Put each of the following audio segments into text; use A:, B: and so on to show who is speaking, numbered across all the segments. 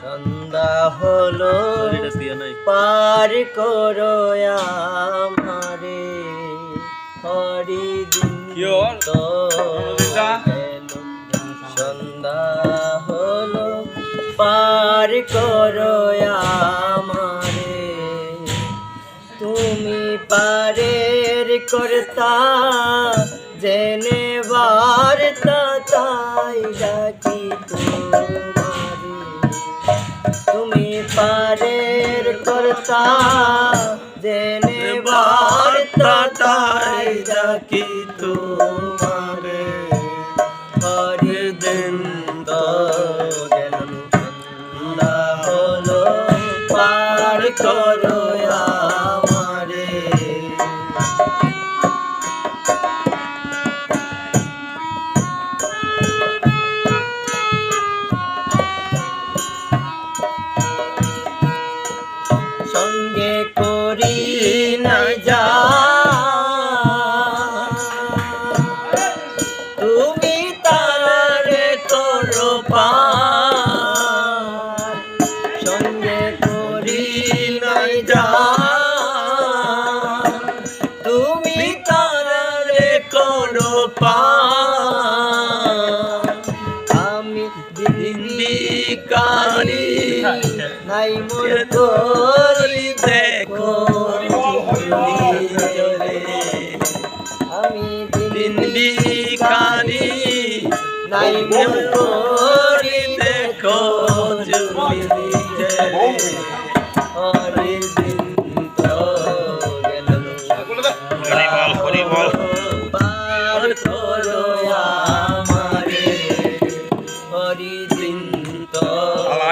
A: সন্ধ্যা হলো পার করো আমারে। হরি দিন তো এলো। সন্ধ্যা হলো পার করো আমারে। তুমি পারের করতা জেনে বার্তা তাই ডাকি। করতা জেনে বার্তা তাই ডাকি তোমারে। হরি দিন গেল হলো পার করো সঙ্গে করি নাই যা তুমি তারে করো পার আমি বিকারি নাই মোর করি দেখো। আমি দিন বিকারি নাই মোর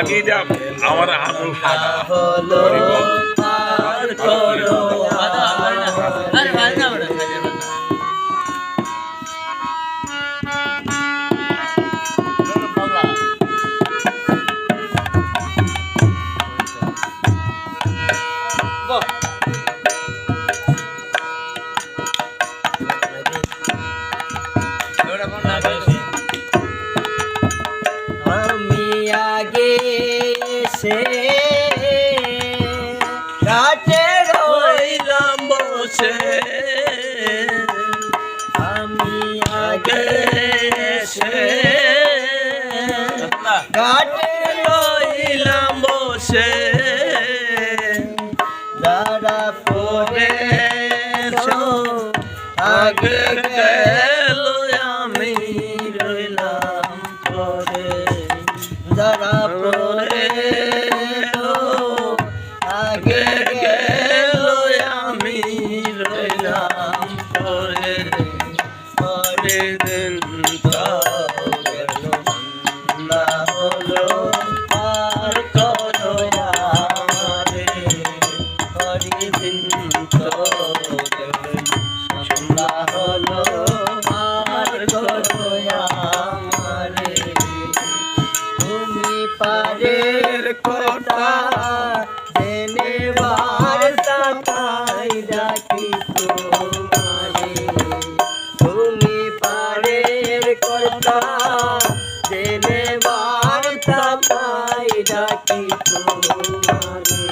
B: লাগিয়ে যা আমার আঙুল ফাটা
A: কাটে রইলাম বসে দাঁড়া পরে আগে গেল আমি রইলাম পরে যারা পরে আগে গেল আমি রইলাম পারের কথা জেনে বার্তা তাই ডাকি তোমারে। তুমি পারের কথা জেনে বার্তা তাই ডাকি তোমারে।